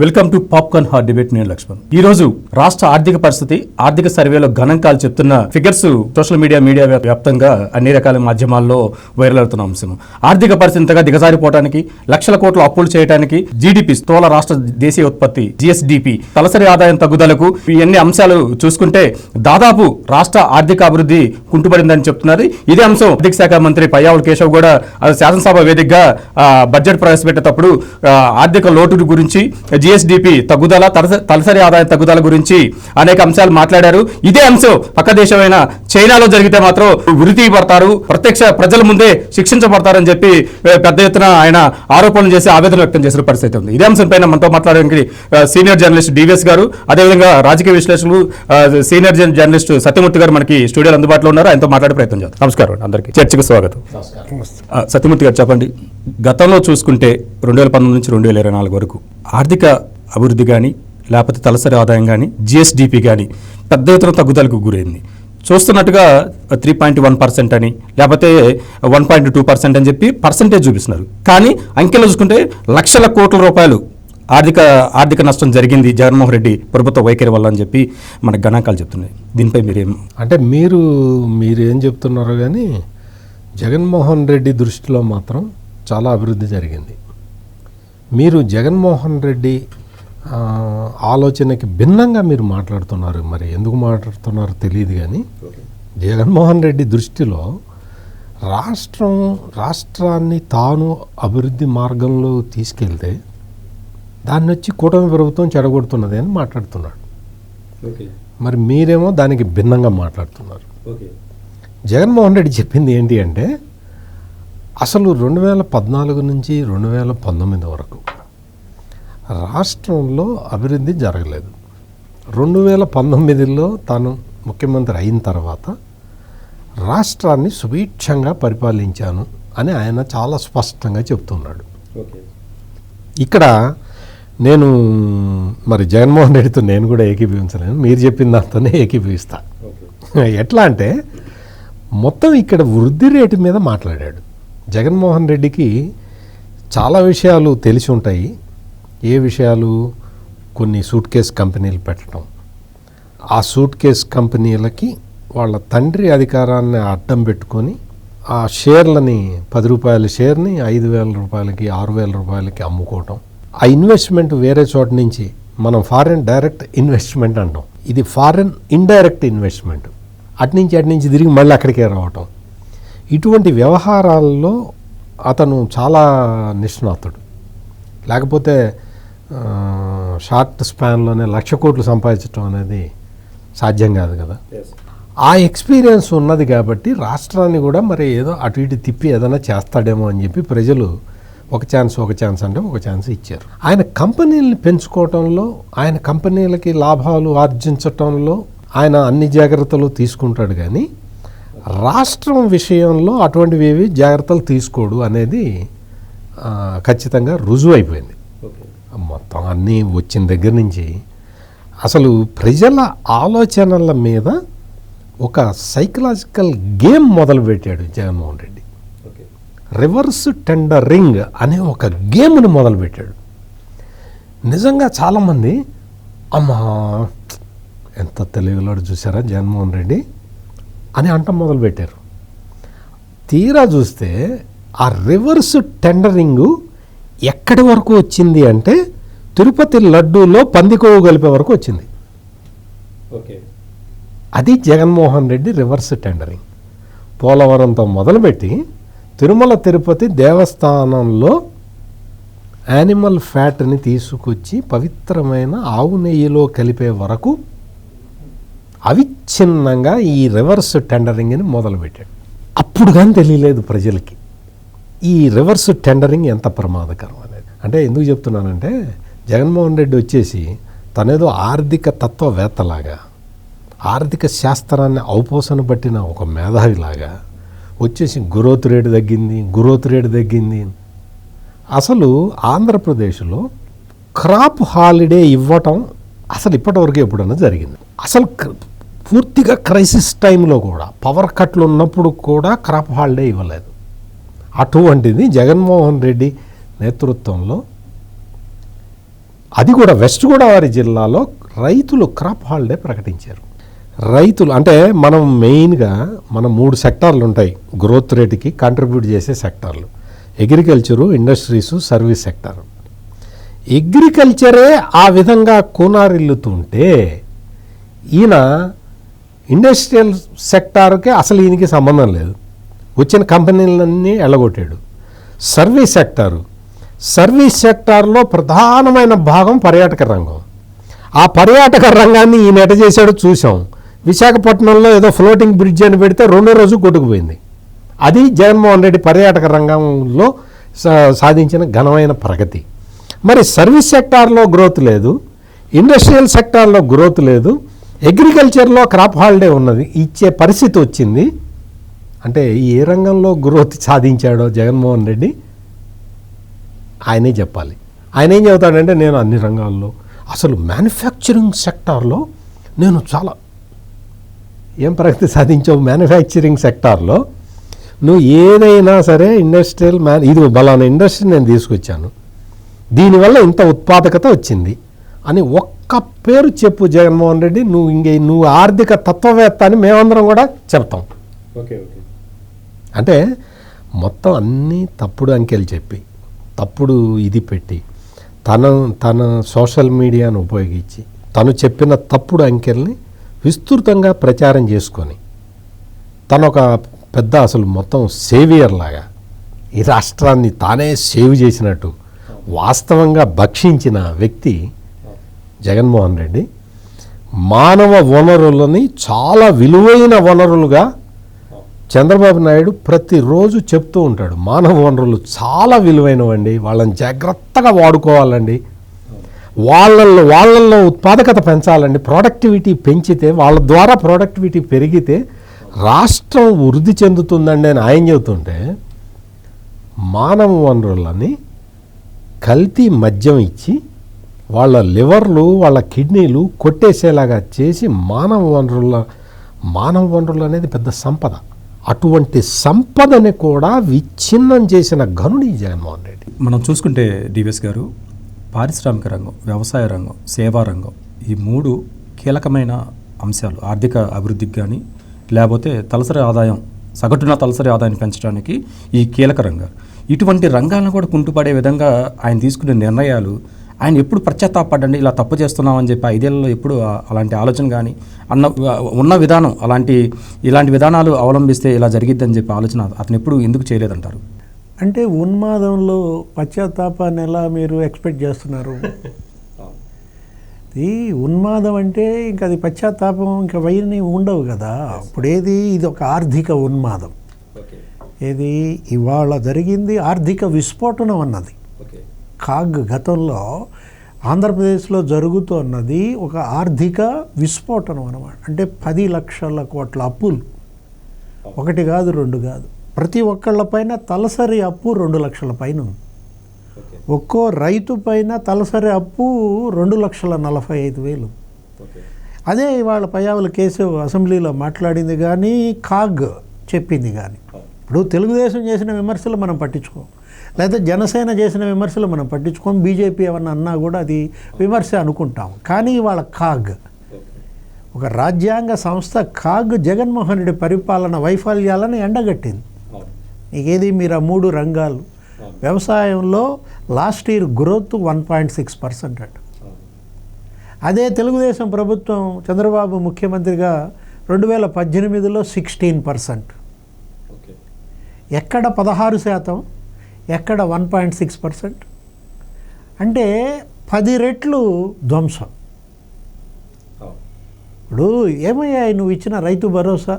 Welcome to popcorn heart debate నేను లక్ష్మణ్. ఈ రోజు రాష్ట్ర ఆర్థిక పరిస్థితి ఆర్థిక సర్వేలో గణాంకాలు చెప్తున్న ఫిగర్స్ సోషల్ మీడియా మీడియా వ్యాప్తంగా అన్ని రకాల మాధ్యమాల్లో వైరల్ అవుతున్న అంశం ఆర్థిక పరిస్థితి ఇంతగా దిగజారిపోవడానికి లక్షల కోట్ల అప్పులు చేయడానికి జీడిపి స్థూల రాష్ట్ర దేశీయ ఉత్పత్తి జిఎస్డిపి తలసరి ఆదాయం తగ్గుదలకు ఇవన్నీ అంశాలు చూసుకుంటే దాదాపు రాష్ట్ర ఆర్థిక అభివృద్ధి కుంటుపడిందని చెప్తున్నారు. ఇదే అంశం ఆర్థిక శాఖ మంత్రి పయ్యావుల కేశవ్ కూడా శాసనసభ వేదికగా బడ్జెట్ ప్రవేశపెట్టేటప్పుడు ఆర్థిక లోటు గురించి జిఎస్డిపి తగ్గుదల తలస- తలసరి ఆదాయ తగ్గుదల గురించి అనేక అంశాలు మాట్లాడారు. ఇదే అంశం పక్క దేశమైన చైనాలో జరిగితే మాత్రం ఉరి తీయబడతారు ప్రత్యక్ష ప్రజల ముందే శిక్షించబడతారని చెప్పి పెద్ద ఎత్తున ఆయన ఆరోపణలు చేసి ఆవేదన వ్యక్తం చేసిన పరిస్థితి ఉంది. ఇదే అంశం పైన మనతో మాట్లాడడానికి సీనియర్ జర్నలిస్ట్ డివిఎస్ గారు అదేవిధంగా రాజకీయ విశ్లేషకులు సీనియర్ జర్న- జర్నలిస్ట్ సత్యమూర్తి గారు మనకి స్టూడియోలో అందుబాటులో ఉన్నారు. ఆయనతో మాట్లాడే ప్రయత్నం చేద్దాం. నమస్కారం అందరికీ. చర్చకు స్వాగతం. సత్యమూర్తి గారు చెప్పండి. గతంలో చూసుకుంటే రెండు వేల పంతొమ్మిది నుంచి రెండు వేల ఇరవై నాలుగు వరకు ఆర్థిక అభివృద్ధి కానీ లేకపోతే తలసరి ఆదాయం కానీ జిఎస్డిపి కానీ పెద్ద ఎత్తున తగ్గుదలకు గురైంది. చూస్తున్నట్టుగా త్రీ పాయింట్ వన్ పర్సెంట్ అని లేకపోతే వన్ పాయింట్ టూ పర్సెంట్ అని చెప్పి పర్సెంటేజ్ చూపిస్తున్నారు. కానీ అంకెలు చూసుకుంటే లక్షల కోట్ల రూపాయలు ఆర్థిక ఆర్థిక నష్టం జరిగింది జగన్మోహన్ రెడ్డి ప్రభుత్వ వైఖరి వల్ల అని చెప్పి మన గణాంకాలు చెప్తున్నాయి. దీనిపై మీరేం అంటే మీరు మీరు ఏం చెప్తున్నారో కానీ జగన్మోహన్ రెడ్డి దృష్టిలో మాత్రం చాలా అభివృద్ధి జరిగింది. మీరు జగన్మోహన్ రెడ్డి ఆలోచనకి భిన్నంగా మీరు మాట్లాడుతున్నారు. మరి ఎందుకు మాట్లాడుతున్నారో తెలియదు కానీ జగన్మోహన్ రెడ్డి దృష్టిలో రాష్ట్రం రాష్ట్రాన్ని తాను అభివృద్ధి మార్గంలో తీసుకెళ్తే దాన్ని వచ్చి కూటమి ప్రభుత్వం చెడగొడుతున్నది అని మాట్లాడుతున్నాడు. మరి మీరేమో దానికి భిన్నంగా మాట్లాడుతున్నారు. జగన్మోహన్ రెడ్డి చెప్పింది ఏంటి అంటే అసలు రెండు వేల పద్నాలుగు నుంచి రెండు వేల పంతొమ్మిది వరకు రాష్ట్రంలో అభివృద్ధి జరగలేదు. రెండు వేల పంతొమ్మిదిలో తాను ముఖ్యమంత్రి అయిన తర్వాత రాష్ట్రాన్ని సుభిక్షంగా పరిపాలించాను అని ఆయన చాలా స్పష్టంగా చెప్తున్నాడు ఇక్కడ నేను మరి జగన్మోహన్ రెడ్డితో నేను కూడా ఏకీభవించలేను. మీరు చెప్పిన దాంతోనే ఏకీభవిస్తా. ఎట్లా అంటే మొత్తం ఇక్కడ వృద్ధి రేటు మీద మాట్లాడాడు. జగన్మోహన్ రెడ్డికి చాలా విషయాలు తెలిసి ఉంటాయి. ఏ విషయాలు? కొన్ని సూట్ కేస్ కంపెనీలు పెట్టడం. ఆ సూట్ కేస్ కంపెనీలకి వాళ్ళ తండ్రి అధికారాన్ని అడ్డం పెట్టుకొని ఆ షేర్లని పది రూపాయల షేర్ని ఐదు వేల రూపాయలకి ఆరు వేల రూపాయలకి అమ్ముకోవటం. ఆ ఇన్వెస్ట్మెంట్ వేరే చోట నుంచి మనం ఫారెన్ డైరెక్ట్ ఇన్వెస్ట్మెంట్ అంటాం. ఇది ఫారెన్ ఇండైరెక్ట్ ఇన్వెస్ట్మెంట్. అటు నుంచి అటు నుంచి తిరిగి మళ్ళీ అక్కడికే రావటం. ఇటువంటి వ్యవహారాల్లో అతను చాలా నిష్ణాతుడు. లేకపోతే షార్ట్ స్పాన్లోనే లక్ష కోట్లు సంపాదించడం అనేది సాధ్యం కాదు కదా. ఆ ఎక్స్పీరియన్స్ ఉన్నది కాబట్టి రాష్ట్రాన్ని కూడా మరి ఏదో అటు ఇటు తిప్పి ఏదైనా చేస్తాడేమో అని చెప్పి ప్రజలు ఒక ఛాన్స్ ఒక ఛాన్స్ అంటే ఒక ఛాన్స్ ఇచ్చారు. ఆయన కంపెనీలని పెంచుకోవటంలో ఆయన కంపెనీలకి లాభాలు ఆర్జించటంలో ఆయన అన్ని జాగ్రత్తలు తీసుకుంటాడు కానీ రాష్ట్రం విషయంలో అటువంటివి ఏవి జాగ్రత్తలు తీసుకోడు అనేది ఖచ్చితంగా రుజువు అయిపోయింది మొత్తం అన్నీ వచ్చిన దగ్గర నుంచి అసలు ప్రజల ఆలోచనల మీద ఒక సైకలాజికల్ గేమ్ మొదలుపెట్టాడు జగన్మోహన్ రెడ్డి. రివర్స్ టెండరింగ్ అనే ఒక గేమ్ని మొదలుపెట్టాడు. నిజంగా చాలామంది అమ్మా ఎంత తెలివిలోడు చూసారా జగన్మోహన్ రెడ్డి? అని అంట మొదలుపెట్టారు. తీరా చూస్తే ఆ రివర్స్ టెండరింగు ఎక్కడి వరకు వచ్చింది అంటే తిరుపతి లడ్డూలో పందికోవు కలిపే వరకు వచ్చింది. అది జగన్మోహన్ రెడ్డి రివర్స్ టెండరింగ్. పోలవరంతో మొదలుపెట్టి తిరుమల తిరుపతి దేవస్థానంలో యానిమల్ ఫ్యాట్ని తీసుకొచ్చి పవిత్రమైన ఆవు నెయ్యిలో కలిపే వరకు అవిచ్ఛిన్నంగా ఈ రివర్స్ టెండరింగ్ని మొదలుపెట్టాడు. అప్పుడు కానీ తెలియలేదు ప్రజలకి. ఈ రివర్స్ టెండరింగ్ ఎంత ప్రమాదకరం అనేది. అంటే ఎందుకు చెప్తున్నానంటే జగన్మోహన్ రెడ్డి వచ్చేసి తనేదో ఆర్థిక తత్వవేత్తలాగా ఆర్థిక శాస్త్రాన్ని ఔపోసన పట్టిన ఒక మేధావిలాగా వచ్చేసి గ్రోత్ రేటు తగ్గింది గ్రోత్ రేటు తగ్గింది. అసలు ఆంధ్రప్రదేశ్లో క్రాప్ హాలిడే ఇవ్వటం అసలు ఇప్పటివరకు ఎప్పుడన్నా జరిగింది? అసలు పూర్తిగా క్రైసిస్ టైంలో కూడా పవర్ కట్లు ఉన్నప్పుడు కూడా క్రాప్ హాలిడే ఇవ్వలేదు. అటువంటిది జగన్మోహన్ రెడ్డి నేతృత్వంలో అది కూడా వెస్ట్ గోదావరి జిల్లాలో రైతులు క్రాప్ హాలిడే ప్రకటించారు. రైతులు అంటే మనం మెయిన్గా మన మూడు సెక్టార్లు ఉంటాయి. గ్రోత్ రేట్కి కాంట్రిబ్యూట్ చేసే సెక్టార్లు. Agriculture industries service sector. అగ్రికల్చరే ఆ విధంగా కూనారిల్లుతుంటే ఈయన ఇండస్ట్రియల్ సెక్టార్కి అసలు ఈయనకి సంబంధం లేదు. వచ్చిన కంపెనీలన్నీ ఎల్లగొట్టాడు సర్వీస్ సెక్టారు. సర్వీస్ సెక్టార్లో ప్రధానమైన భాగం పర్యాటక రంగం. ఆ పర్యాటక రంగాన్ని ఈయన ఎట చేశాడో చూసాం విశాఖపట్నంలో ఏదో ఫ్లోటింగ్ బ్రిడ్జ్ అని పెడితే రెండో రోజు కొట్టుకుపోయింది. అది జగన్మోహన్ రెడ్డి పర్యాటక రంగంలో సా- సాధించిన ఘనమైన ప్రగతి. మరి సర్వీస్ సెక్టార్లో గ్రోత్ లేదు. ఇండస్ట్రియల్ సెక్టార్లో గ్రోత్ లేదు. అగ్రికల్చర్లో క్రాప్ హాలిడే ఉన్నది. ఇచ్చే పరిస్థితి వచ్చింది. అంటే ఏ రంగంలో గ్రోత్ సాధించాడో జగన్మోహన్ రెడ్డి? ఆయనే చెప్పాలి. ఆయన ఏం చెబుతాడంటే నేను అన్ని రంగాల్లో అసలు మ్యానుఫ్యాక్చరింగ్ సెక్టార్లో నేను చాలా ఏం ప్రగతి సాధించావు? మ్యానుఫ్యాక్చరింగ్ సెక్టార్లో నువ్వు ఏదైనా సరే ఇండస్ట్రియల్ మ్యాన్ ఇది బలానా ఇండస్ట్రీ నేను తీసుకొచ్చాను. దీనివల్ల ఇంత ఉత్పాదకత వచ్చింది. అని ఒక్క పేరు చెప్పు జగన్మోహన్ రెడ్డి. నువ్వు ఇంకే నువ్వు ఆర్థిక తత్వవేత్త అని మేమందరం కూడా చెప్తాం. Okay okay. అంటే మొత్తం అన్నీ తప్పుడు అంకెలు చెప్పి తప్పుడు ఇది పెట్టి తన తన సోషల్ మీడియాను ఉపయోగించి తను చెప్పిన తప్పుడు అంకెల్ని విస్తృతంగా ప్రచారం చేసుకొని తను ఒక పెద్ద అసలు మొత్తం సేవియర్ లాగా ఈ రాష్ట్రాన్ని తానే సేవ్ చేసినట్టు వాస్తవంగా భక్షించిన వ్యక్తి జగన్మోహన్ రెడ్డి మానవ వనరులని చాలా విలువైన వనరులుగా చంద్రబాబు నాయుడు ప్రతిరోజు చెప్తూ ఉంటాడు. మానవ వనరులు చాలా విలువైనవండి. వాళ్ళని జాగ్రత్తగా వాడుకోవాలండి. వాళ్ళల్లో వాళ్ళల్లో ఉత్పాదకత పెంచాలండి. ప్రొడక్టివిటీ పెంచితే వాళ్ళ ద్వారా ప్రొడక్టివిటీ పెరిగితే రాష్ట్రం వృద్ధి చెందుతుందండి అని ఆయన చెబుతుంటే మానవ వనరులని కల్తీ మద్యం ఇచ్చి వాళ్ళ లివర్లు వాళ్ళ కిడ్నీలు కొట్టేసేలాగా చేసి మానవ వనరుల మానవ వనరులు అనేది పెద్ద సంపద. అటువంటి సంపదని కూడా విచ్ఛిన్నం చేసిన ఘనుడు ఈ జగన్మోహన్ రెడ్డి. మనం చూసుకుంటే డివిఎస్ గారు పారిశ్రామిక రంగం వ్యవసాయ రంగం సేవా రంగం ఈ మూడు కీలకమైన అంశాలు. ఆర్థిక అభివృద్ధికి కానీ లేకపోతే తలసరి ఆదాయం సగటున తలసరి ఆదాయాన్ని పెంచడానికి ఈ కీలక రంగాలు. ఇటువంటి రంగాలను కూడా కుంటుపడే విధంగా ఆయన తీసుకునే నిర్ణయాలు ఆయన ఎప్పుడు పశ్చాత్తాపడండి ఇలా తప్పు చేస్తున్నామని చెప్పి ఐదేళ్ళలో ఎప్పుడు అలాంటి ఆలోచన కానీ అన్న ఉన్న విధానం అలాంటి ఇలాంటి విధానాలు అవలంబిస్తే ఇలా జరిగిద్దని చెప్పి ఆలోచన అతను ఎప్పుడు ఎందుకు చేయలేదంటారు? అంటే ఉన్మాదంలో పశ్చాత్తాపాన్ని ఎలా మీరు ఎక్స్పెక్ట్ చేస్తున్నారు? ఈ ఉన్మాదం అంటే ఇంకా అది పశ్చాత్తాపం ఇంకా వైని ఉండవు కదా. ఇప్పుడు ఏది ఇది ఒక ఆర్థిక ఉన్మాదం. ఏది ఇవాళ జరిగింది ఆర్థిక విస్ఫోటనం అన్నది. కాగ్ గతంలో ఆంధ్రప్రదేశ్లో జరుగుతున్నది ఒక ఆర్థిక విస్ఫోటనం అన్నమాట. అంటే పది లక్షల కోట్ల అప్పులు. ఒకటి కాదు రెండు కాదు. ప్రతి ఒక్కళ్ళపైన తలసరి అప్పు రెండు లక్షల పైన ఉంది. ఒక్కో రైతు పైన తలసరి అప్పు రెండు లక్షల నలభై ఐదు వేలు. అదే ఇవాళ పయ్యావుల కేశవ్ అసెంబ్లీలో మాట్లాడింది కానీ కాగ్ చెప్పింది కానీ. ఇప్పుడు తెలుగుదేశం చేసిన విమర్శలు మనం పట్టించుకోం లేదా జనసేన చేసిన విమర్శలు మనం పట్టించుకోం బీజేపీ ఏమన్నా అన్నా కూడా అది విమర్శ అనుకుంటాం. కానీ ఇవాళ కాగ్. ఒక రాజ్యాంగ సంస్థ కాగ్ జగన్మోహన్ రెడ్డి పరిపాలన వైఫల్యాలను ఎండగట్టింది. నీకేది మీరు ఆ మూడు రంగాలు? వ్యవసాయంలో last year growth one point six percent అట. అదే తెలుగుదేశం ప్రభుత్వం చంద్రబాబు ముఖ్యమంత్రిగా రెండు వేల పద్దెనిమిదిలో సిక్స్టీన్ పర్సెంట్. ఎక్కడ పదహారు శాతం? ఎక్కడ వన్ పాయింట్ సిక్స్ పర్సెంట్? అంటే పది రెట్లు ధ్వంసం. ఇప్పుడు ఏమయ్యాయి? నువ్వు ఇచ్చిన రైతు భరోసా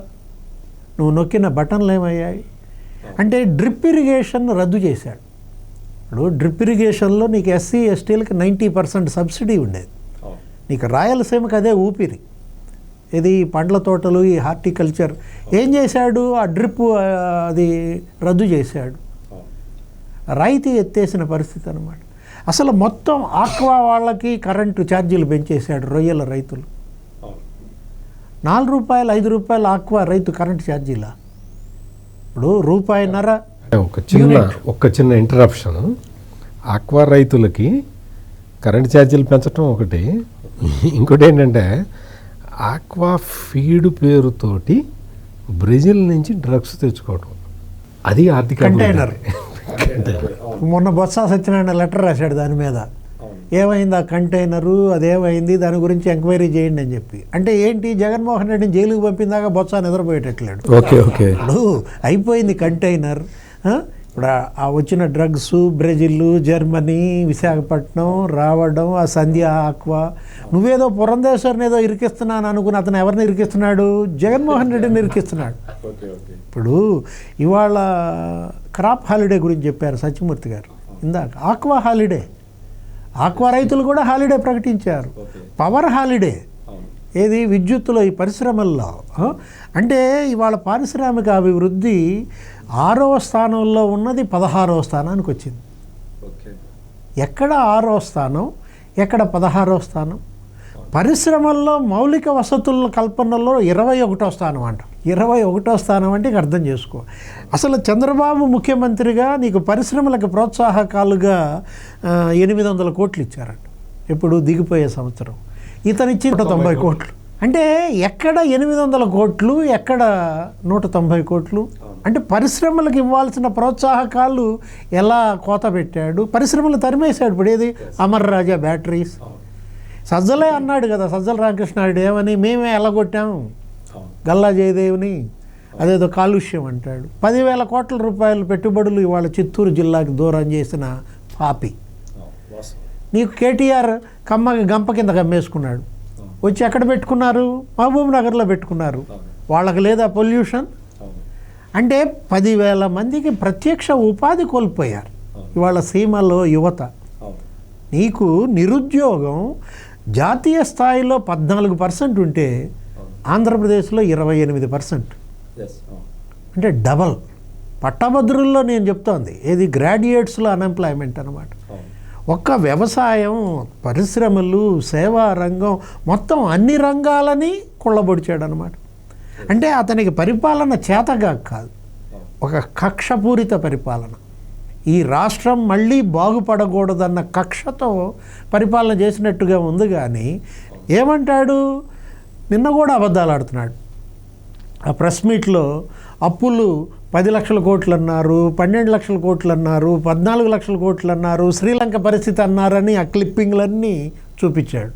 నువ్వు నొక్కిన బటన్లు ఏమయ్యాయి? అంటే డ్రిప్ ఇరిగేషన్ రద్దు చేశాడు. ఇప్పుడు డ్రిప్ ఇరిగేషన్లో నీకు ఎస్సీ ఎస్టీలకి నైంటీ పర్సెంట్ సబ్సిడీ ఉండేది. నీకు రాయలసీమకి అదే ఊపిరి. ఇది పండ్ల తోటలు ఈ హార్టికల్చర్. ఏం చేశాడు? ఆ డ్రిప్ అది రద్దు చేశాడు. రైతు ఎత్తేసిన పరిస్థితి అనమాట అసలు మొత్తం ఆక్వా వాళ్ళకి కరెంటు ఛార్జీలు పెంచేశాడు రొయ్యల రైతులు. నాలుగు రూపాయలు ఐదు రూపాయలు ఆక్వా రైతు కరెంటు ఛార్జీలా? ఇప్పుడు రూపాయిన్నర ఒక చిన్న ఒక చిన్న ఇంటరప్షన్ ఆక్వా రైతులకి కరెంట్ ఛార్జీలు పెంచడం ఒకటి. ఇంకోటి ఏంటంటే ఆక్వా ఫీడ్ పేరుతోటి బ్రెజిల్ నుంచి డ్రగ్స్ తెచ్చుకోవడం అది ఆర్థిక మొన్న బొత్స సత్యనారాయణ లెటర్ రాశాడు దాని మీద. ఏమైంది ఆ కంటైనరు? అదేమైంది? దాని గురించి ఎంక్వైరీ చేయండి అని చెప్పి. అంటే ఏంటి? జగన్మోహన్ రెడ్డిని జైలుకి పంపిందాక బొత్స నిద్రపోయేటట్లేడు. Okay okay. అయిపోయింది కంటైనర్ ఆ? ఇప్పుడు ఆ- వచ్చిన డ్రగ్స్ బ్రెజిల్ జర్మనీ విశాఖపట్నం రావడం ఆ సంధ్య ఆక్వా. నువ్వేదో పురంధేశ్వరిని ఏదో ఇరికిస్తున్నాను అనుకుని అతను ఎవరిని ఇరికిస్తున్నాడు? జగన్మోహన్ రెడ్డిని ఇరికిస్తున్నాడు. ఇప్పుడు ఇవాళ క్రాప్ హాలిడే గురించి చెప్పారు సత్యమూర్తి గారు. ఇందాక ఆక్వా హాలిడే. ఆక్వా రైతులు కూడా హాలిడే ప్రకటించారు. Power holiday. ఏది? విద్యుత్తులో ఈ పరిశ్రమల్లో? అంటే ఇవాళ పారిశ్రామిక అభివృద్ధి ఆరవ స్థానంలో ఉన్నది పదహారవ స్థానానికి వచ్చింది. ఎక్కడ ఆరో స్థానం? ఎక్కడ పదహారో స్థానం? పరిశ్రమల్లో మౌలిక వసతుల కల్పనలో ఇరవై ఒకటో స్థానం అంట. ఇరవై ఒకటో స్థానం అంటే ఇక అర్థం చేసుకో. అసలు చంద్రబాబు ముఖ్యమంత్రిగా నీకు పరిశ్రమలకు ప్రోత్సాహకాలుగా ఎనిమిది వందల కోట్లు ఇచ్చారంట. ఇప్పుడు దిగిపోయే సంవత్సరం. ఇతను ఇచ్చి నూట తొంభై కోట్లు. అంటే ఎక్కడ ఎనిమిది వందల కోట్లు ఎక్కడ నూట తొంభై కోట్లు? అంటే పరిశ్రమలకు ఇవ్వాల్సిన ప్రోత్సాహకాలు ఎలా కోత పెట్టాడు? పరిశ్రమలు తరిమేశాడు ఇప్పుడు ఏది? అమర్ రాజా బ్యాటరీస్. సజ్జలే అన్నాడు కదా సజ్జల రామకృష్ణారెడ్డి ఏమని? మేమే ఎలగొట్టాం గల్లా జయదేవ్ని అదేదో కాలుష్యం అంటాడు. పదివేల కోట్ల రూపాయల పెట్టుబడులు ఇవాళ చిత్తూరు జిల్లాకి దూరం చేసిన పాపి. నీకు కేటీఆర్ కమ్మ గంప కింద కమ్మేసుకున్నాడు. వచ్చి ఎక్కడ పెట్టుకున్నారు? మహబూబ్ నగర్లో పెట్టుకున్నారు. వాళ్ళకి లేదా పొల్యూషన్? అంటే పదివేల మందికి ప్రత్యక్ష ఉపాధి కోల్పోయారు ఇవాళ సీమలో యువత. నీకు నిరుద్యోగం జాతీయ స్థాయిలో పద్నాలుగు పర్సెంట్ ఉంటే ఆంధ్రప్రదేశ్లో ఇరవై ఎనిమిది పర్సెంట్. అంటే డబల్. పట్టభద్రుల్లో నేను చెప్తోంది. ఏది గ్రాడ్యుయేట్స్లో అన్ఎంప్లాయ్మెంట్ అనమాట ఒక్క వ్యవసాయం పరిశ్రమలు సేవా రంగం మొత్తం అన్ని రంగాలని కొల్లబొడిచాడు అనమాట అంటే అతనికి పరిపాలన చేతగా కాదు. ఒక కక్షపూరిత పరిపాలన. ఈ రాష్ట్రం మళ్ళీ బాగుపడకూడదన్న కక్షతో పరిపాలన చేసినట్టుగా ఉంది కానీ ఏమంటాడు? నిన్న కూడా అబద్ధాలు ఆడుతున్నాడు. ఆ ప్రెస్ మీట్లో అప్పులు పది లక్షల కోట్లు అన్నారు పన్నెండు లక్షల కోట్లు అన్నారు పద్నాలుగు లక్షల కోట్లు అన్నారు శ్రీలంక పరిస్థితి అన్నారని ఆ క్లిప్పింగ్లన్నీ చూపించాడు.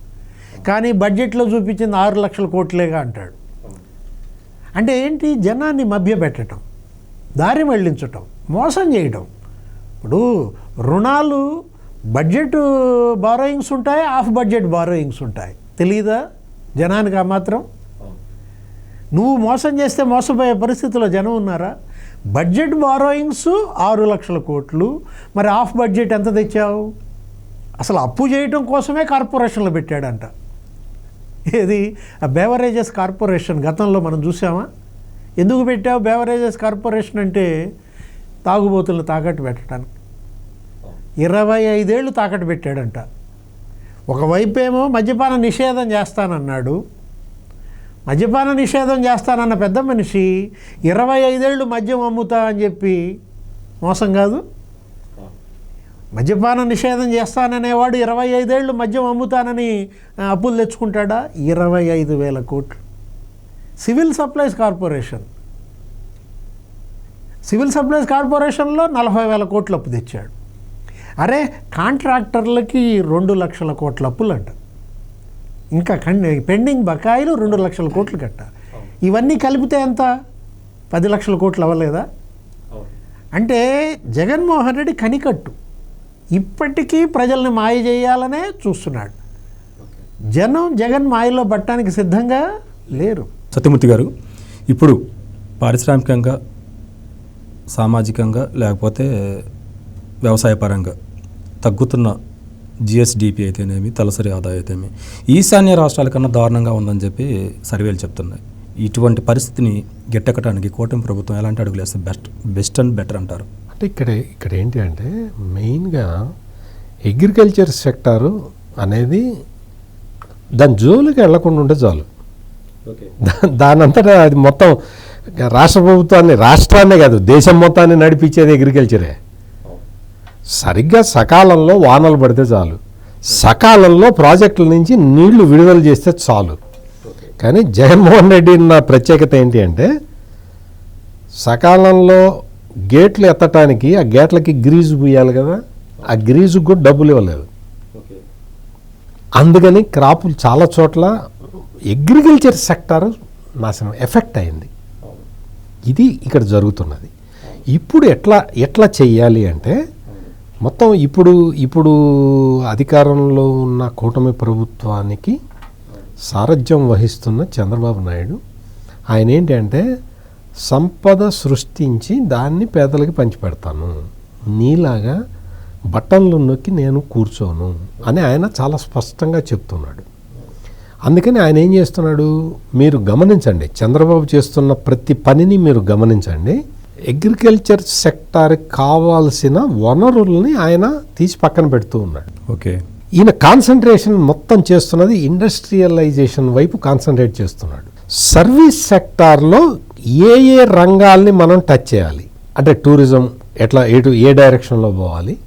కానీ బడ్జెట్లో చూపించింది ఆరు లక్షల కోట్లేగా అంటాడు. అంటే ఏంటి? జనాన్ని మభ్యపెట్టడం దారి మళ్ళించటం మోసం చేయడం ఇప్పుడు రుణాలు బడ్జెట్ బారోయింగ్స్ ఉంటాయి ఆఫ్ బడ్జెట్ బారోయింగ్స్ ఉంటాయి. తెలియదా జనానికి ఆ మాత్రం? నువ్వు మోసం చేస్తే మోసపోయే పరిస్థితిలో జనం ఉన్నారా? బడ్జెట్ బారోయింగ్స్ ఆరు లక్షల కోట్లు. మరి ఆఫ్ బడ్జెట్ ఎంత తెచ్చావు? అసలు అప్పు చేయటం కోసమే కార్పొరేషన్లు పెట్టాడంట. ఏది? ఆ బేవరేజెస్ కార్పొరేషన్ గతంలో మనం చూసామా? ఎందుకు పెట్టావు బేవరేజెస్ కార్పొరేషన్ అంటే తాగుబోతులను తాకట్టు పెట్టడానికి. ఇరవై ఐదేళ్ళు తాకట్టు పెట్టాడంట. ఒకవైపేమో ఏమో మద్యపాన నిషేధం చేస్తానన్నాడు. మద్యపాన నిషేధం చేస్తానన్న పెద్ద మనిషి ఇరవై ఐదేళ్ళు మద్యం అమ్ముతా అని చెప్పి మోసం కాదు? మద్యపాన నిషేధం చేస్తాననేవాడు ఇరవై ఐదేళ్ళు మద్యం అమ్ముతానని అప్పులు తెచ్చుకుంటాడా? ఇరవై ఐదు వేల కోట్లు. Civil supplies corporation. Civil supplies కార్పొరేషన్లో నలభై వేల కోట్లు అప్పు తెచ్చాడు. అరే కాంట్రాక్టర్లకి రెండు లక్షల కోట్ల అప్పులంట. ఇంకా పెండింగ్ బకాయిలు రెండు లక్షల కోట్లు కట్ట. ఇవన్నీ కలిపితే ఎంత? పది లక్షల కోట్లు అవ్వలేదా? అంటే జగన్మోహన్ రెడ్డి కనికట్టు. ఇప్పటికీ ప్రజల్ని మాయ చేయాలనే చూస్తున్నాడు. జనం జగన్ మాయలో పట్టడానికి సిద్ధంగా లేరు. సత్యమూర్తి గారు ఇప్పుడు పారిశ్రామికంగా సామాజికంగా లేకపోతే వ్యవసాయ పరంగా తగ్గుతున్న జిఎస్డిపి అయితేనేమి తలసరి ఆదాయం అయితేనేమి. ఈశాన్య రాష్ట్రాల కన్నా దారుణంగా ఉందని చెప్పి సర్వేలు చెప్తున్నాయి. ఇటువంటి పరిస్థితిని గట్టెక్కడానికి కూటమి ప్రభుత్వం ఎలాంటి అడుగులు వేస్తే బెస్ట్ బెస్ట్ అండ్ బెటర్ అంటారు? అంటే ఇక్కడ ఇక్కడ ఏంటి అంటే మెయిన్గా అగ్రికల్చర్ సెక్టారు అనేది దాని జోలికి వెళ్ళకుండా ఉంటే చాలు. దా- దానంతటా అది మొత్తం రాష్ట్ర ప్రభుత్వాన్ని రాష్ట్రాన్నే కాదు దేశం మొత్తాన్ని నడిపించేది అగ్రికల్చరే. సరిగ్గా సకాలంలో వానలు పడితే చాలు. సకాలంలో ప్రాజెక్టుల నుంచి నీళ్ళు విడుదల చేస్తే చాలు. కానీ జగన్మోహన్ రెడ్డి నా ప్రత్యేకత ఏంటి అంటే సకాలంలో గేట్లు ఎత్తటానికి ఆ గేట్లకి గ్రీజు పూయాలి కదా ఆ గ్రీజుకు కూడా డబ్బులు ఇవ్వలేదు. అందుకని క్రాపులు చాలా చోట్ల అగ్రికల్చర్ సెక్టార్ నాశనం ఎఫెక్ట్ అయింది. ఇది ఇక్కడ జరుగుతున్నది. ఇప్పుడు ఎట్లా ఎట్లా చెయ్యాలి అంటే మొత్తం ఇప్పుడు ఇప్పుడు అధికారంలో ఉన్న కూటమి ప్రభుత్వానికి సారథ్యం వహిస్తున్న చంద్రబాబు నాయుడు. ఆయన ఏంటంటే సంపద సృష్టించి దాన్ని పేదలకి పంచిపెడతాను. నీలాగా బట్టన్లు నొక్కి నేను కూర్చోను అని ఆయన చాలా స్పష్టంగా చెప్తున్నాడు. అందుకని ఆయన ఏం చేస్తున్నాడు? మీరు గమనించండి చంద్రబాబు చేస్తున్న ప్రతి పనిని మీరు గమనించండి. అగ్రికల్చర్ సెక్టార్కి కావాల్సిన వనరుల్ని ఆయన తీసి పక్కన పెడుతూ ఉన్నాడు. ఓకే. ఈయన కాన్సన్ట్రేషన్ మొత్తం చేస్తున్నది ఇండస్ట్రియలైజేషన్ వైపు కాన్సన్ట్రేట్ చేస్తున్నాడు. సర్వీస్ సెక్టార్లో ఏ ఏ రంగాల్ని మనం టచ్ చేయాలి? అంటే టూరిజం ఎట్లా ఎటు ఏ డైరెక్షన్లో పోవాలి?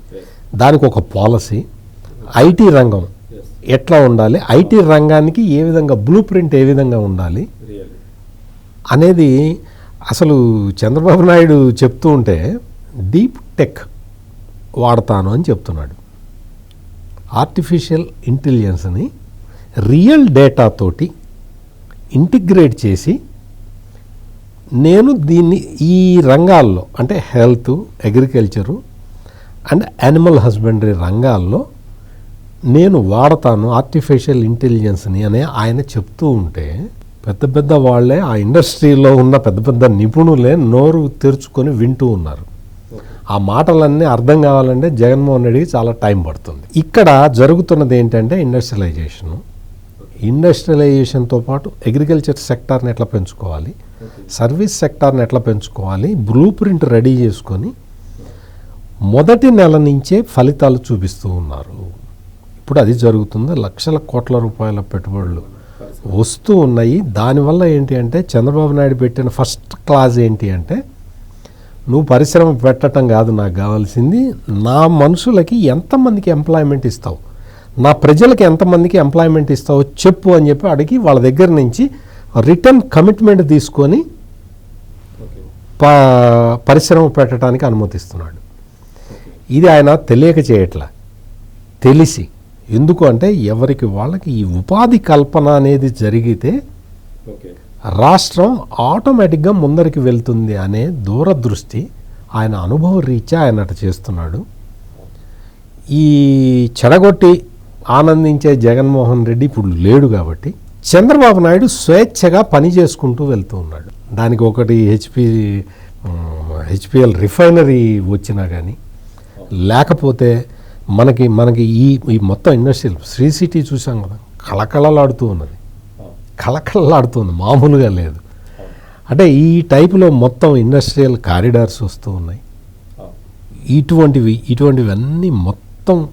దానికి ఒక పాలసీ. ఐటీ రంగం ఎట్లా ఉండాలి? ఐటీ రంగానికి ఏ విధంగా బ్లూ ప్రింట్ ఏ విధంగా ఉండాలి? అనేది అసలు చంద్రబాబు నాయుడు చెప్తూ ఉంటే డీప్ టెక్ వాడతాను అని చెప్తున్నాడు. ఆర్టిఫిషియల్ ఇంటెలిజెన్స్ని రియల్ డేటా తోటి ఇంటిగ్రేట్ చేసి నేను దీన్ని ఈ రంగాల్లో అంటే health agriculture and animal husbandry రంగాల్లో నేను వాడతాను ఆర్టిఫిషియల్ ఇంటెలిజెన్స్ని అనే ఆయన చెప్తూ ఉంటే పెద్ద పెద్ద వాళ్ళే ఆ ఇండస్ట్రీలో ఉన్న పెద్ద పెద్ద నిపుణులే నోరు తెరుచుకొని వింటూ ఉన్నారు. ఆ మాటలన్నీ అర్థం కావాలంటే జగన్మోహన్ రెడ్డికి చాలా టైం పడుతుంది. ఇక్కడ జరుగుతున్నది ఏంటంటే ఇండస్ట్రియలైజేషన్. ఇండస్ట్రియలైజేషన్తో పాటు అగ్రికల్చర్ సెక్టార్ని ఎట్లా పెంచుకోవాలి? సర్వీస్ సెక్టార్ని ఎట్లా పెంచుకోవాలి? బ్లూ ప్రింట్ రెడీ చేసుకొని మొదటి నెల నుంచే ఫలితాలు చూపిస్తూ ఉన్నారు. ఇప్పుడు అది జరుగుతుంది లక్షల కోట్ల రూపాయల పెట్టుబడులు. వస్తూ ఉన్నాయి. దానివల్ల ఏంటి అంటే చంద్రబాబు నాయుడు పెట్టిన ఫస్ట్ క్లాజ్ ఏంటి అంటే నువ్వు పరిశ్రమ పెట్టడం కాదు నాకు కావాల్సింది. నా మనుషులకి ఎంతమందికి ఎంప్లాయ్మెంట్ ఇస్తావు? నా ప్రజలకి ఎంతమందికి ఎంప్లాయ్మెంట్ ఇస్తావో? చెప్పు అని చెప్పి అడిగి వాళ్ళ దగ్గర నుంచి రిటర్న్ కమిట్మెంట్ తీసుకొని పరిశ్రమ పెట్టడానికి అనుమతిస్తున్నాడు. ఇది ఆయన తెలియక చేయట్లా. తెలిసి ఎందుకు అంటే ఎవరికి వాళ్ళకి ఈ ఉపాధి కల్పన అనేది జరిగితే రాష్ట్రం ఆటోమేటిక్గా ముందరికి వెళ్తుంది అనే దూరదృష్టి ఆయన అనుభవ రీత్యా ఆయన అటు చేస్తున్నాడు. ఈ చెడగొట్టి ఆనందించే జగన్మోహన్ రెడ్డి ఇప్పుడు లేడు కాబట్టి చంద్రబాబు నాయుడు స్వేచ్ఛగా పని చేసుకుంటూ వెళ్తూ ఉన్నాడు. దానికి ఒకటి హెచ్పి హెచ్పిఎల్ రిఫైనరీ వచ్చినా కానీ లేకపోతే మనకి మనకి ఈ ఈ మొత్తం ఇండస్ట్రియల్ శ్రీ సిటీ చూసాం కదా కళకళలాడుతూ ఉన్నది. కళకళలాడుతుంది మామూలుగా లేదు. అంటే ఈ టైపులో మొత్తం ఇండస్ట్రియల్ కారిడార్స్ వస్తూ ఉన్నాయి. ఇటువంటివి ఇటువంటివన్నీ మొత్తం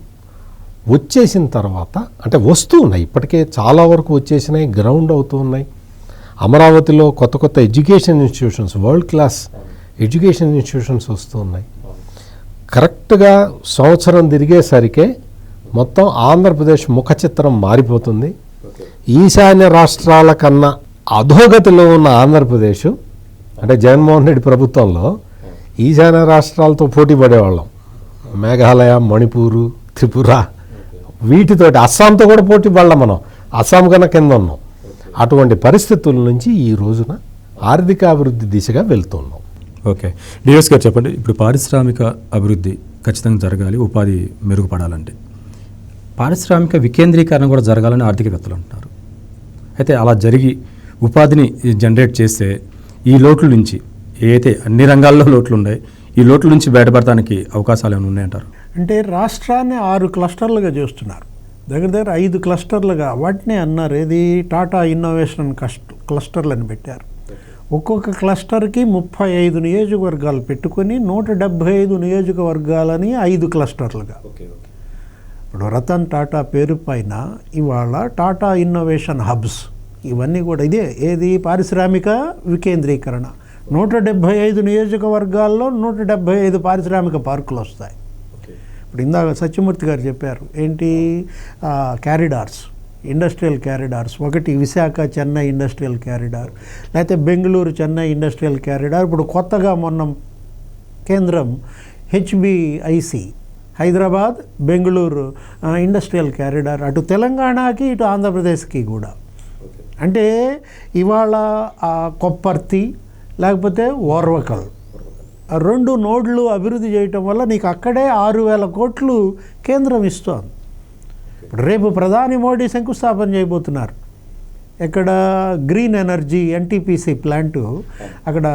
వచ్చేసిన తర్వాత అంటే వస్తూ ఉన్నాయి. ఇప్పటికే చాలా వరకు వచ్చేసినాయి గ్రౌండ్ అవుతూ ఉన్నాయి. అమరావతిలో కొత్త కొత్త education institutions world class education institutions వస్తూ ఉన్నాయి. కరెక్ట్గా సంవత్సరం తిరిగేసరికే మొత్తం ఆంధ్రప్రదేశ్ ముఖ చిత్రం మారిపోతుంది ఈశాన్య రాష్ట్రాల కన్నా అధోగతిలో ఉన్న ఆంధ్రప్రదేశ్ అంటే జగన్మోహన్ రెడ్డి ప్రభుత్వంలో ఈశాన్య రాష్ట్రాలతో పోటీ పడేవాళ్ళం. మేఘాలయ మణిపూరు త్రిపుర వీటితోటి అస్సాంతో కూడా పోటీ పడలేం మనం. అస్సాం కన్నా కింద ఉన్నాం. అటువంటి పరిస్థితుల నుంచి ఈ రోజున ఆర్థిక అభివృద్ధి దిశగా వెళ్తున్నాం. ఓకే. డిఎస్ గారు చెప్పండి ఇప్పుడు పారిశ్రామిక అభివృద్ధి ఖచ్చితంగా జరగాలి ఉపాధి మెరుగుపడాలంటే. పారిశ్రామిక వికేంద్రీకరణ కూడా జరగాలని ఆర్థికవేత్తలు అంటున్నారు. అయితే అలా జరిగి ఉపాధిని జనరేట్ చేస్తే ఈ లోట్ల నుంచి ఏదైతే అన్ని రంగాల్లో లోట్లు ఉన్నాయి ఈ లోట్ల నుంచి బయటపడటానికి అవకాశాలు ఏమైనా ఉన్నాయంటారు? అంటే రాష్ట్రాన్ని ఆరు క్లస్టర్లుగా చేస్తున్నారు. దగ్గర దగ్గర ఐదు క్లస్టర్లుగా వాటినే అన్నారు ఏది టాటా ఇన్నోవేషన్ కస్ట్ క్లస్టర్లు అని పెట్టారు. ఒక్కొక్క క్లస్టర్కి ముప్పై ఐదు నియోజకవర్గాలు పెట్టుకొని నూట డెబ్భై ఐదు నియోజకవర్గాలని ఐదు క్లస్టర్లుగా. ఇప్పుడు రతన్ టాటా పేరు పైన ఇవాళ టాటా ఇన్నోవేషన్ హబ్స్ ఇవన్నీ కూడా ఇదే ఏది? పారిశ్రామిక వికేంద్రీకరణ. నూట డెబ్భై ఐదు నియోజకవర్గాల్లో నూట డెబ్భై ఐదు పారిశ్రామిక పార్కులు వస్తాయి. ఇప్పుడు ఇందాక సత్యమూర్తి గారు చెప్పారు ఏంటి? Corridors industrial corridors. ఒకటి విశాఖ చెన్నై ఇండస్ట్రియల్ క్యారిడార్. లేకపోతే బెంగళూరు చెన్నై ఇండస్ట్రియల్ క్యారిడార్. ఇప్పుడు కొత్తగా మొన్న కేంద్రం HBIC Hyderabad Bengaluru industrial corridor. అటు తెలంగాణకి ఇటు ఆంధ్రప్రదేశ్కి కూడా. అంటే ఇవాళ కొప్పర్తి లేకపోతే ఓర్వకల్. ఆ రెండు నోడ్లు అభివృద్ధి చేయటం వల్ల నీకు అక్కడే ఆరు వేల కోట్లు కేంద్రం ఇస్తోంది. రేపు ప్రధాని మోడీ శంకుస్థాపన చేయబోతున్నారు. ఎక్కడ గ్రీన్ ఎనర్జీ ఎన్టీపీసీ ప్లాంటు అక్కడ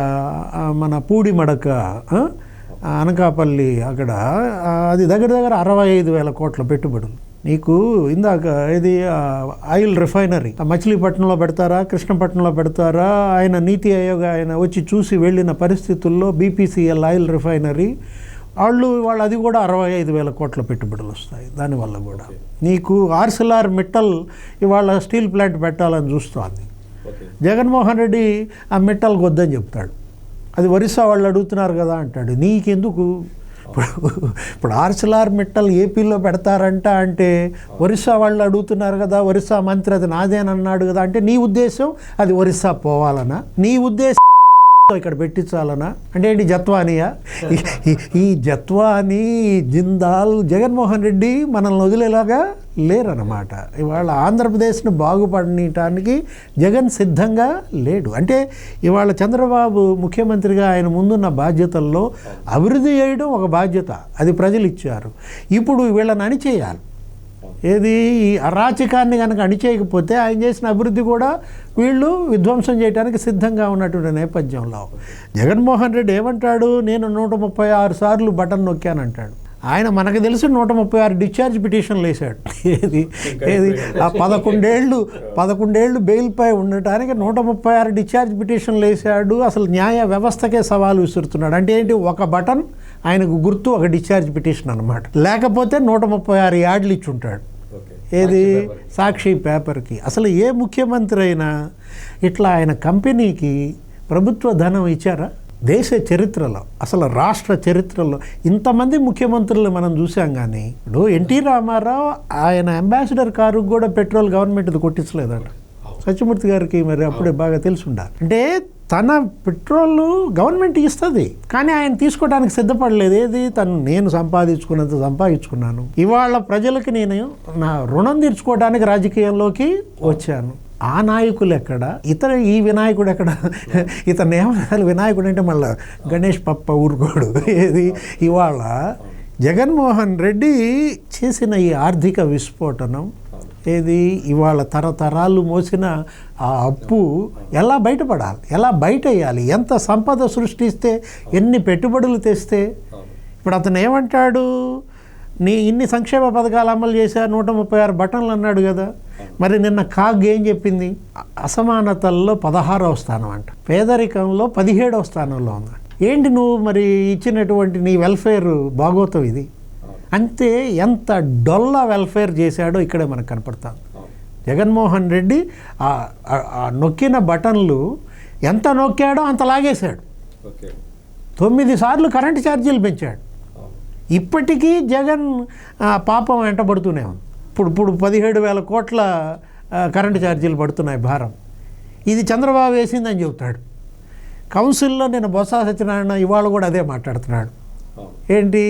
మన పూడి మడక అనకాపల్లి అక్కడ అది దగ్గర దగ్గర అరవై ఐదు వేల కోట్ల పెట్టుబడులు. నీకు ఇందాక ఇది ఆయిల్ రిఫైనరీ ఆ మచిలీపట్నంలో పెడతారా కృష్ణపట్నంలో పెడతారా ఆయన నీతి ఆయోగ్ ఆయన వచ్చి చూసి వెళ్ళిన పరిస్థితుల్లో బీపీసీఎల్ ఆయిల్ రిఫైనరీ వాళ్ళు వాళ్ళు అది కూడా అరవై ఐదు వేల కోట్ల పెట్టుబడులు వస్తాయి దానివల్ల కూడా. నీకు ఆర్సిలార్ మిట్టల్ ఇవాళ స్టీల్ ప్లాంట్ పెట్టాలని చూస్తోంది. జగన్మోహన్ రెడ్డి ఆ మిట్టల్కి వద్దని చెప్తాడు. అది ఒరిస్సా వాళ్ళు అడుగుతున్నారు కదా అంటాడు. నీకెందుకు? ఇప్పుడు ఇప్పుడు ఆర్సిలార్ మిట్టల్ ఏపీలో పెడతారంట అంటే ఒరిస్సా వాళ్ళు అడుగుతున్నారు కదా ఒరిస్సా మంత్రి అది నాదేనన్నాడు కదా అంటే నీ ఉద్దేశం అది ఒరిస్సా పోవాలనా? నీ ఉద్దేశం ఇక్కడ పెట్టించాలనా? అంటే ఏంటి జత్వానియా? ఈ- జత్వాని జిందాల్ జగన్మోహన్ రెడ్డి మనల్ని వదిలేలాగా లేరన్నమాట. ఇవాళ ఆంధ్రప్రదేశ్ను బాగుపడటానికి జగన్ సిద్ధంగా లేడు. అంటే ఇవాళ చంద్రబాబు ముఖ్యమంత్రిగా ఆయన ముందున్న బాధ్యతల్లో అభివృద్ధి చేయడం ఒక బాధ్యత. అది ప్రజలు ఇచ్చారు. ఇప్పుడు వీళ్ళని అణిచేయాలి. ఏది? ఈ అరాచకాన్ని కనుక అణిచేయకపోతే ఆయన చేసిన అభివృద్ధి కూడా వీళ్ళు విధ్వంసం చేయడానికి సిద్ధంగా ఉన్నటువంటి నేపథ్యంలో. జగన్మోహన్ రెడ్డి ఏమంటాడు? నేను నూట ముప్పై ఆరు సార్లు బటన్ నొక్కానంటాడు ఆయన మనకు తెలిసి నూట ముప్పై ఆరు డిశ్చార్జ్ పిటిషన్లు వేశాడు. ఏది? ఏది? ఆ పదకొండేళ్ళు పదకొండేళ్ళు బెయిల్పై ఉండటానికి నూట ముప్పై ఆరు డిశ్చార్జ్ పిటిషన్లు వేశాడు. అసలు న్యాయ వ్యవస్థకే సవాలు విసురుతున్నాడు. అంటే ఏంటి? ఒక బటన్ ఆయనకు గుర్తు ఒక డిశ్చార్జ్ పిటిషన్ అనమాట లేకపోతే నూట ముప్పై ఆరు యాడ్లు ఇచ్చి ఉంటాడు ఏది? సాక్షి పేపర్కి. అసలు ఏ ముఖ్యమంత్రి అయినా ఇట్లా ఆయన కంపెనీకి ప్రభుత్వ ధనం ఇచ్చారా? దేశ చరిత్రలో అసలు రాష్ట్ర చరిత్రలో ఇంతమంది ముఖ్యమంత్రులు మనం చూసాం కానీ ఇప్పుడు ఎన్టీ రామారావు ఆయన అంబాసిడర్ కారు కూడా పెట్రోల్ గవర్నమెంట్ కొట్టించలేదట. సత్యమూర్తి గారికి మరి అప్పుడే బాగా తెలిసి ఉండాలి అంటే తన పెట్రోల్ గవర్నమెంట్ ఇస్తుంది. కానీ ఆయన తీసుకోవడానికి సిద్ధపడలేదు. ఏది? తను నేను సంపాదించుకున్నంత సంపాదించుకున్నాను. ఇవాళ ప్రజలకి నేను నా రుణం తీర్చుకోవడానికి రాజకీయంలోకి వచ్చాను. ఆ నాయకులు ఎక్కడ? ఇతర ఈ వినాయకుడు ఎక్కడ? ఇతను ఏమన్నా వినాయకుడు అంటే మళ్ళీ గణేష్ పప్ప ఊరుకోడు. ఏది? ఇవాళ జగన్మోహన్ రెడ్డి చేసిన ఈ ఆర్థిక విస్ఫోటనం ఏది ఇవాళ తరతరాలు మోసిన ఆ అప్పు ఎలా బయటపడాలి? ఎలా బయట వేయాలి ఎంత సంపద సృష్టిస్తే ఎన్ని పెట్టుబడులు తెస్తే? ఇప్పుడు అతను ఏమంటాడు? నీ ఇన్ని సంక్షేమ పథకాలు అమలు చేశారు నూట ముప్పై ఆరు బటన్లు అన్నాడు కదా. మరి నిన్న కాగ్ ఏం చెప్పింది? అసమానతల్లో పదహారవ స్థానం అంట. పేదరికంలో పదిహేడవ స్థానంలో ఉంది ఏంటి నువ్వు మరి ఇచ్చినటువంటి నీ వెల్ఫేర్ బాగోతావు ఇది? అంతే ఎంత డొల్ల వెల్ఫేర్ చేశాడో ఇక్కడే మనకు కనపడతాం జగన్మోహన్ రెడ్డి ఆ- నొక్కిన బటన్లు ఎంత నొక్కాడో అంత లాగేశాడు. తొమ్మిది సార్లు కరెంటు ఛార్జీలు పెంచాడు. ఇప్పటికీ జగన్ పాపం వెంటబడుతూనే ఉంది. ఇప్పుడు ఇప్పుడు పదిహేడు వేల కోట్ల కరెంటు ఛార్జీలు పడుతున్నాయి భారం. ఇది చంద్రబాబు వేసిందని చెబుతాడు. కౌన్సిల్లో నేను బొత్స సత్యనారాయణ ఇవాళ కూడా అదే మాట్లాడుతున్నాడు. ఏంటి?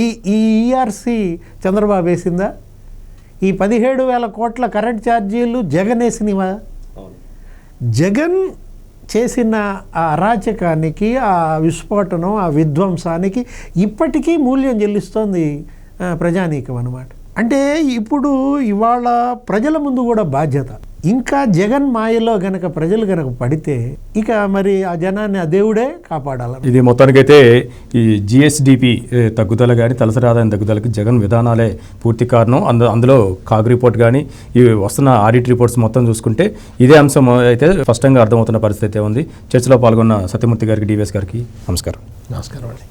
ఈ ఈ ఈఆర్సి చంద్రబాబు వేసిందా? ఈ పదిహేడు వేల కోట్ల కరెంట్ ఛార్జీలు జగన్ వేసినవా జగన్ చేసిన ఆ అరాచకానికి ఆ విస్ఫోటనం ఆ విధ్వంసానికి ఇప్పటికీ మూల్యం చెల్లిస్తోంది ప్రజానీకం అనమాట అంటే ఇప్పుడు ఇవాళ ప్రజల ముందు కూడా బాధ్యత. ఇంకా జగన్ మాయలో గనక ప్రజలు గనక పడితే ఇక మరి ఆ జనాన్ని ఆ దేవుడే కాపాడాలి. ఇది మొత్తానికైతే ఈ జిఎస్డిపి తగ్గుదల కానీ తలసరి ఆదాయం తగ్గుదలకి జగన్ విధానాలే పూర్తి కారణం. అందు అందులో కాగ్ రిపోర్ట్ కానీ ఈ వస్తున్న ఆడిట్ రిపోర్ట్స్ మొత్తం చూసుకుంటే ఇదే అంశం అయితే స్పష్టంగా అర్థమవుతున్న పరిస్థితి అయితే ఉంది. చర్చలో పాల్గొన్న సత్యమూర్తి గారికి డివిఎస్ గారికి నమస్కారం. నమస్కారం అండి.